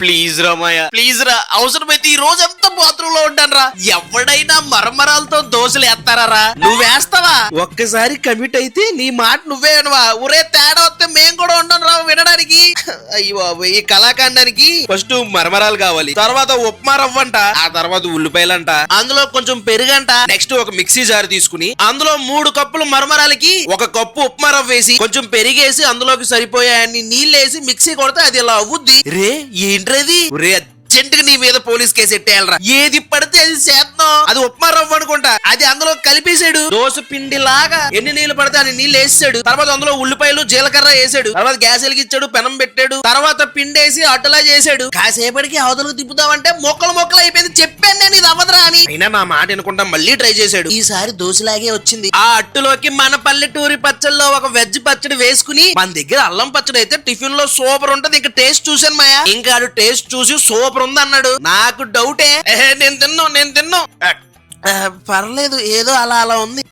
Please రా please రా. అవసరమైతే ఈ రోజంతా బాత్రూమ్లో ఉంటాను రా ఎవడైనా మరమరాలతో దోశలు వేస్తారా రా నువ్వు వేస్తావా? ఒక్కసారి కమిట్ అయితే నీ మాట నువ్వే వినవా. ఒరే తేడా వస్తే మేము కూడా ఉండను రా వినడానికి. అయ్యో బాబు ఈ కళాఖండానికి ఫస్ట్ మరమరాలు కావాలి. తర్వాత ఉప్మా రవ్వంట ఆ తర్వాత ఉల్లిపాయలంట. అందులో కొంచెం పెరుగంట. నెక్స్ట్ ఒక మిక్సీ జార్ తీసుకుని అందులో మూడు కప్పులు మరమరాలకి ఒక కప్పు ఉప్మా రవ్వ వేసి కొంచెం పెరిగేసి అందులోకి సరిపోయాయన్ని నీళ్ళేసి మిక్సీ కొడితే అది ఇలా అవుద్ది. రే ఏంట్రది అర్జెంట్గా నీ మీద పోలీస్ కేసు ఎట్టేయాలరా. ఏది పడితే అది చేద్దాం. అది ఉప్మా రవ్వ అనుకుంటా. అది అందులో కలిపేసాడు దోశ పిండి లాగా ఎన్ని నీళ్ళు పడితే అని నీళ్ళు వేసాడు తర్వాత అందులో ఉల్లిపాయలు జీలకర్ర వేసాడు. తర్వాత గ్యాస్ వెలిగించాడు పెనం పెట్టాడు. తర్వాత పిండేసి అట్టలా చేసాడు. కాసేపటికి అవతలకు తిప్పుదామంటే మొక్కలు మొక్కలు అయిపోయింది. చెప్పాను నేను ఇది అవ్వదురా. అయినా నా మాట వినకుండా మళ్ళీ ట్రై చేశాడు. ఈసారి దోశలాగే వచ్చింది. ఆ అట్టులోకి మన పల్లెటూరి పచ్చళ్ళలో ఒక వెజ్ పచ్చడి వేసుకుని మన దగ్గర అల్లం పచ్చడి అయితే టిఫిన్లో సూపర్ ఉంటది. ఇంకా టేస్ట్ చూసాను మాయా. ఇంకా టేస్ట్ చూసి సూపర్ ఉంది అన్నాడు. నాకు డౌటే. "ఏహే, నేను తిన్నాను నేను తిన్నాను పర్లేదు ఏదో అలా అలా ఉంది.